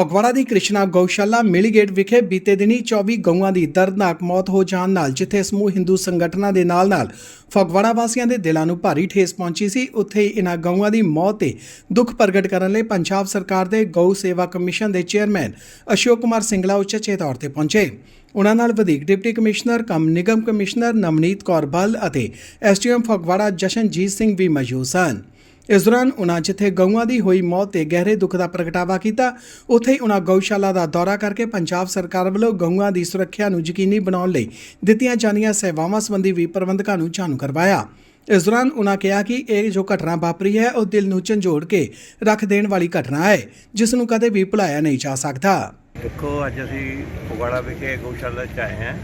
ਫਗਵਾੜਾ ਦੀ ਕ੍ਰਿਸ਼ਨਾ ਗਊਸ਼ਾਲਾ ਮਿਲੀਗੇਟ ਵਿਖੇ ਬੀਤੇ ਦਿਨੀ 24 ਗਊਆਂ ਦੀ ਦਰਦਨਾਕ ਮੌਤ ਹੋ ਜਾਣ ਨਾਲ, ਜਿੱਥੇ ਸਮੂਹ ਹਿੰਦੂ ਸੰਗਠਨਾਂ ਦੇ ਨਾਲ-ਨਾਲ ਫਗਵਾੜਾ ਵਾਸੀਆਂ ਦੇ ਦਿਲਾਂ ਨੂੰ ਭਾਰੀ ਠੇਸ ਪਹੁੰਚੀ ਸੀ, ਉੱਥੇ ਹੀ ਇਨ੍ਹਾਂ ਗਊਆਂ ਦੀ ਮੌਤ ਤੇ ਦੁੱਖ ਪ੍ਰਗਟ ਕਰਨ ਲਈ ਪੰਜਾਬ ਸਰਕਾਰ ਦੇ ਗਊ ਸੇਵਾ ਕਮਿਸ਼ਨ ਦੇ ਚੇਅਰਮੈਨ ਅਸ਼ੋਕ ਕੁਮਾਰ ਸਿੰਗਲਾ ਉਚੇਚੇ ਤੌਰ ਤੇ ਪਹੁੰਚੇ। ਉਨ੍ਹਾਂ ਨਾਲ ਵਧੀਕ ਡਿਪਟੀ ਕਮਿਸ਼ਨਰ, ਕਮ ਨਿਗਮ ਕਮਿਸ਼ਨਰ ਨਮਨੀਤ ਕੌਰ ਬਲ ਅਤੇ ਐਸਟੀਐਮ ਫਗਵਾੜਾ ਜਸ਼ਨਜੀਤ ਸਿੰਘ ਵੀ ਮੌਜੂਦ ਸਨ। ਇਸ ਦੌਰਾਨ ਉਨ੍ਹਾਂ ਜਿੱਥੇ ਗਊਆਂ ਦੀ ਹੋਈ ਮੌਤ ਤੇ ਗਹਿਰੇ ਦੁੱਖ ਦਾ ਪ੍ਰਗਟਾਵਾ ਕੀਤਾ, ਉੱਥੇ ਹੀ ਉਨ੍ਹਾਂ ਗਊਸ਼ਾਲਾ ਦਾ ਦੌਰਾ ਕਰਕੇ ਪੰਜਾਬ ਸਰਕਾਰ ਵੱਲੋਂ ਗਊਆਂ ਦੀ ਸੁਰੱਖਿਆ ਨੂੰ ਯਕੀਨੀ ਬਣਾਉਣ ਲਈ ਦਿੱਤੀਆਂ ਜਾਂਦੀਆਂ ਸੇਵਾਵਾਂ ਸੰਬੰਧੀ ਵੀ ਪ੍ਰਬੰਧਕਾਂ ਨੂੰ ਜਾਣੂ ਕਰਵਾਇਆ। ਇਸ ਦੌਰਾਨ ਉਨ੍ਹਾਂ ਕਿਹਾ ਕਿ ਇਹ ਜੋ ਘਟਨਾ ਵਾਪਰੀ ਹੈ, ਉਹ ਦਿਲ ਨੂੰ ਝੰਜੋੜ ਕੇ ਰੱਖ ਦੇਣ ਵਾਲੀ ਘਟਨਾ ਹੈ, ਜਿਸ ਨੂੰ ਕਦੇ ਵੀ ਭੁਲਾਇਆ ਨਹੀਂ ਜਾ ਸਕਦਾ। ਦੇਖੋ, ਅੱਜ ਅਸੀਂ ਫਗਵਾੜਾ ਵਿਖੇ ਗਊਸ਼ਾਲਾ 'ਚ ਆਏ ਹਾਂ।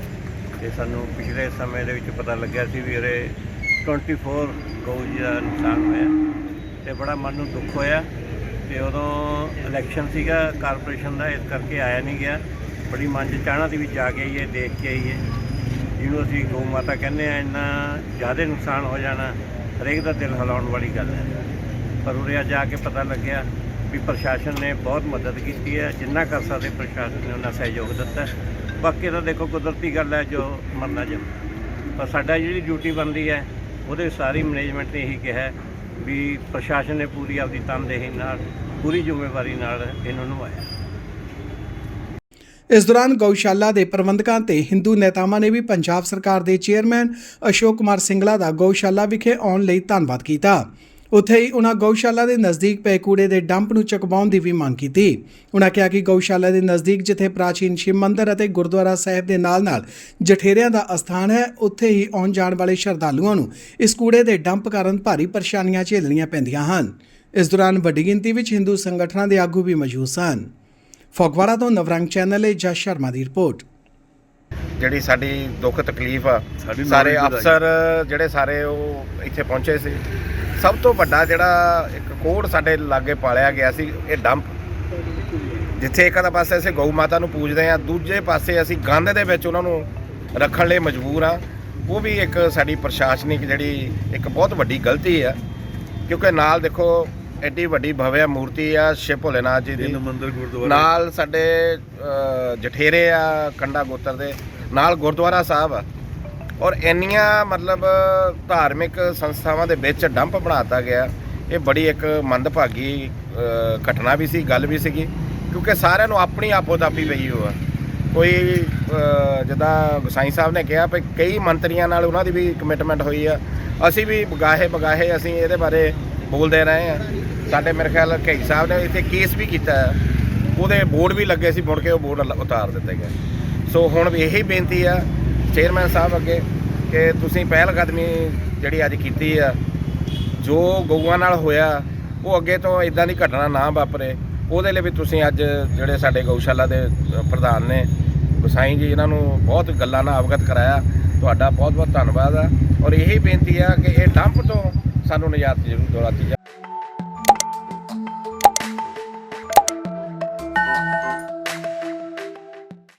ਤੇ ਸਾਨੂੰ ਪਿਛਲੇ ਸਮੇਂ ਦੇ ਵਿੱਚ ਪਤਾ ਲੱਗਿਆ ਸੀ ਵੀ ਉਰੇ 24 ਗਊ ਜੀ ਦਾ ਨੁਕਸਾਨ ਹੋਇਆ। ਤੇ ਬੜਾ ਮਨ ਨੂੰ ਦੁੱਖ ਹੋਇਆ ਤੇ ਉਦੋਂ ਇਲੈਕਸ਼ਨ ਸੀਗਾ ਕਾਰਪੋਰੇਸ਼ਨ ਦਾ, ਇਸ ਕਰਕੇ ਆਇਆ ਨਹੀਂ ਗਿਆ। ਬੜੀ ਮਨ 'ਚ ਚਾਹਣਾ ਸੀ ਵੀ ਜਾ ਕੇ ਆਈਏ, ਦੇਖ ਕੇ ਆਈਏ। ਜਿਹਨੂੰ ਅਸੀਂ ਗਊ ਮਾਤਾ ਕਹਿੰਦੇ ਆ, ਇੰਨਾ ਜ਼ਿਆਦਾ ਨੁਕਸਾਨ ਹੋ ਜਾਣਾ, ਹਰੇਕ ਦਾ ਦਿਲ ਹਿਲਾਉਣ ਵਾਲੀ ਗੱਲ ਹੈ। ਪਰ ਉਰੇ ਅੱਜ ਆ ਕੇ ਪਤਾ ਲੱਗਿਆ ਵੀ ਪ੍ਰਸ਼ਾਸਨ ਨੇ ਬਹੁਤ ਮਦਦ ਕੀਤੀ ਹੈ। ਜਿੰਨਾ ਕਰ ਸਕਦੇ ਪ੍ਰਸ਼ਾਸਨ ਨੇ ਉਹਨਾਂ ਸਹਿਯੋਗ ਦਿੱਤਾ ਬਾਕੀ ਤਾਂ ਦੇਖੋ ਕੁਦਰਤੀ ਗੱਲ ਹੈ ਜੋ ਮਰਨਾ ਜੋ ਪਰ ਸਾਡਾ ਜਿਹੜੀ ਡਿਊਟੀ ਬਣਦੀ ਹੈ, ਉਹਦੇ ਸਾਰੀ ਮੈਨੇਜਮੈਂਟ ਨੇ ਇਹੀ ਕਿਹਾ ਵੀ ਪ੍ਰਸ਼ਾਸਨ ਨੇ ਪੂਰੀ ਆਪਦੀ ਤਨਦੇਹੀ ਨਾਲ, ਪੂਰੀ ਜ਼ਿੰਮੇਵਾਰੀ ਨਾਲ ਇਹਨੂੰ ਨਿਭਾਇਆ ਇਸ ਦੌਰਾਨ ਗਊਸ਼ਾਲਾ ਦੇ ਪ੍ਰਬੰਧਕਾਂ ਤੇ ਹਿੰਦੂ ਨੇਤਾਵਾਂ ਨੇ ਵੀ ਪੰਜਾਬ ਸਰਕਾਰ ਦੇ ਚੇਅਰਮੈਨ ਅਸ਼ੋਕ ਕੁਮਾਰ ਸਿੰਗਲਾ ਦਾ ਗਊਸ਼ਾਲਾ ਵਿਖੇ ਆਉਣ ਲਈ ਧੰਨਵਾਦ ਕੀਤਾ। ਉੱਥੇ ਹੀ ਉਹਨਾਂ ਗਊਸ਼ਾਲਾ ਦੇ ਨਜ਼ਦੀਕ ਪਏ ਕੂੜੇ ਦੇ ਡੰਪ ਨੂੰ ਚੁਕਵਾਉਣ ਦੀ ਵੀ ਮੰਗ ਕੀਤੀ। ਉਹਨਾਂ ਕਿਹਾ ਕਿ ਗਊਸ਼ਾਲਾ ਦੇ ਨਜ਼ਦੀਕ ਜਿੱਥੇ ਪ੍ਰਾਚੀਨ ਸ਼ਿਵ ਮੰਦਿਰ ਅਤੇ ਗੁਰਦੁਆਰਾ ਸਾਹਿਬ ਦੇ ਨਾਲ-ਨਾਲ ਜਠੇਰਿਆਂ ਦਾ ਅਸਥਾਨ ਹੈ ਉੱਥੇ ਹੀ ਆਉਣ ਜਾਣ ਵਾਲੇ ਸ਼ਰਧਾਲੂਆਂ ਨੂੰ ਇਸ ਕੂੜੇ ਦੇ ਡੰਪ ਕਾਰਨ ਭਾਰੀ ਪਰੇਸ਼ਾਨੀਆਂ ਝੇਲਣੀਆਂ ਪੈਂਦੀਆਂ ਹਨ। ਇਸ ਦੌਰਾਨ ਵੱਡੀ ਗਿਣਤੀ ਵਿੱਚ ਹਿੰਦੂ ਸੰਗਠਨਾਂ ਦੇ ਆਗੂ ਵੀ ਮੌਜੂਦ ਸਨ। ਫਗਵਾੜਾ ਤੋਂ ਨਵਰੰਗ ਚੈਨਲ ਲਈ ਜਸ ਸ਼ਰਮਾ ਦੀ ਰਿਪੋਰਟ। ਜਿਹੜੀ ਸਾਡੀ ਦੁੱਖ ਤਕਲੀਫ ਆ ਸਾਡੀ ਸਾਰੇ। ਅਫਸਰ ਜਿਹੜੇ ਸਾਰੇ ਉਹ ਇੱਥੇ ਪਹੁੰਚੇ ਸੀ। ਸਭ ਤੋਂ ਵੱਡਾ ਜਿਹੜਾ ਇੱਕ ਕੋਡ ਸਾਡੇ ਲਾਗੇ ਪਾਲਿਆ ਗਿਆ ਸੀ ਇਹ ਡੰਪ। ਜਿੱਥੇ ਇੱਕ ਦਾ ਪਾਸੇ ਅਸੀਂ ਗਊ ਮਾਤਾ ਨੂੰ ਪੂਜਦੇ ਆ ਦੂਜੇ ਪਾਸੇ ਅਸੀਂ ਗੰਦ ਦੇ ਵਿੱਚ ਉਹਨਾਂ ਨੂੰ ਰੱਖਣ ਲਈ ਮਜਬੂਰ ਆ ਉਹ ਵੀ ਇੱਕ ਸਾਡੀ ਪ੍ਰਸ਼ਾਸਨਿਕ ਜਿਹੜੀ ਇੱਕ ਬਹੁਤ ਵੱਡੀ ਗਲਤੀ ਆ ਕਿਉਂਕਿ ਨਾਲ ਦੇਖੋ ਐਡੀ ਵੱਡੀ ਭਵਿਆ ਮੂਰਤੀ ਆ ਸ਼ਿਵ ਭੋਲੇਨਾਥ ਜੀ ਦੀ। ਮੰਦਿਰ ਗੁਰਦੁਆਰਾ। ਨਾਲ ਸਾਡੇ ਜਠੇਰੇ ਆ ਕੰਡਾ ਗੋਤਰ ਦੇ ਨਾਲ ਗੁਰਦੁਆਰਾ ਸਾਹਿਬ ਆ। ਔਰ ਇੰਨੀਆਂ ਮਤਲਬ ਧਾਰਮਿਕ ਸੰਸਥਾਵਾਂ ਦੇ ਵਿੱਚ ਡੰਪ ਬਣਾਤਾ ਗਿਆ। ਇਹ ਬੜੀ ਇੱਕ ਮੰਦਭਾਗੀ ਘਟਨਾ ਵੀ ਸੀ ਗੱਲ ਵੀ ਸੀਗੀ। ਕਿਉਂਕਿ ਸਾਰਿਆਂ ਨੂੰ ਆਪਣੀ ਆਪੋ ਦਾਪੀ ਪਈ ਹੋ ਆ ਕੋਈ ਅ, ਜਿੱਦਾਂ ਗੁਸਾਈ ਸਾਹਿਬ ਨੇ ਕਿਹਾ ਵੀ ਕਈ ਮੰਤਰੀਆਂ ਨਾਲ ਉਹਨਾਂ ਦੀ ਵੀ ਕਮਿਟਮੈਂਟ ਹੋਈ ਆ। ਅਸੀਂ ਵੀ ਬਗਾਹੇ ਬਗਾਹੇ ਅਸੀਂ ਇਹਦੇ ਬਾਰੇ ਬੋਲਦੇ ਰਹੇ ਆ ਸਾਡੇ ਮੇਰੇ ਖਿਆਲ ਕਈ ਸਾਹਿਬ ਨੇ ਇੱਥੇ ਕੇਸ ਵੀ ਕੀਤਾ ਹੈ। ਉਹਦੇ ਬੋਰਡ ਵੀ ਲੱਗੇ ਸੀ ਮੁੜ ਕੇ ਉਹ ਬੋਰਡ ਉਤਾਰ ਦਿੱਤੇ ਗਏ। ਸੋ ਹੁਣ ਇਹੀ ਬੇਨਤੀ ਆ ਚੇਅਰਮੈਨ ਸਾਹਿਬ ਅੱਗੇ ਕਿ ਤੁਸੀਂ ਪਹਿਲ ਕਦਮੀ ਜਿਹੜੀ ਅੱਜ ਕੀਤੀ ਆ, ਜੋ ਗਊਆਂ ਨਾਲ ਹੋਇਆ, ਉਹ ਅੱਗੇ ਤੋਂ ਇਦਾਂ ਦੀ ਘਟਨਾ ਨਾ ਵਾਪਰੇ। ਉਹਦੇ ਲਈ ਵੀ ਤੁਸੀਂ ਅੱਜ ਜਿਹੜੇ ਸਾਡੇ ਗਊਸ਼ਾਲਾ ਦੇ ਪ੍ਰਧਾਨ ਨੇ, ਗੁਸਾਈ ਜੀ, ਇਹਨਾਂ ਨੂੰ ਬਹੁਤ ਗੱਲਾਂ ਨਾਲ ਅਵਗਤ ਕਰਾਇਆ। ਤੁਹਾਡਾ ਬਹੁਤ ਬਹੁਤ ਧੰਨਵਾਦ ਆ। ਔਰ ਇਹੀ ਬੇਨਤੀ ਆ ਕਿ ਇਹ ਡੰਪ ਤੋਂ ਸਾਨੂੰ ਨਿਜਾਤ ਜ਼ਰੂਰ ਦਿਲਾਤੀ ਜਾ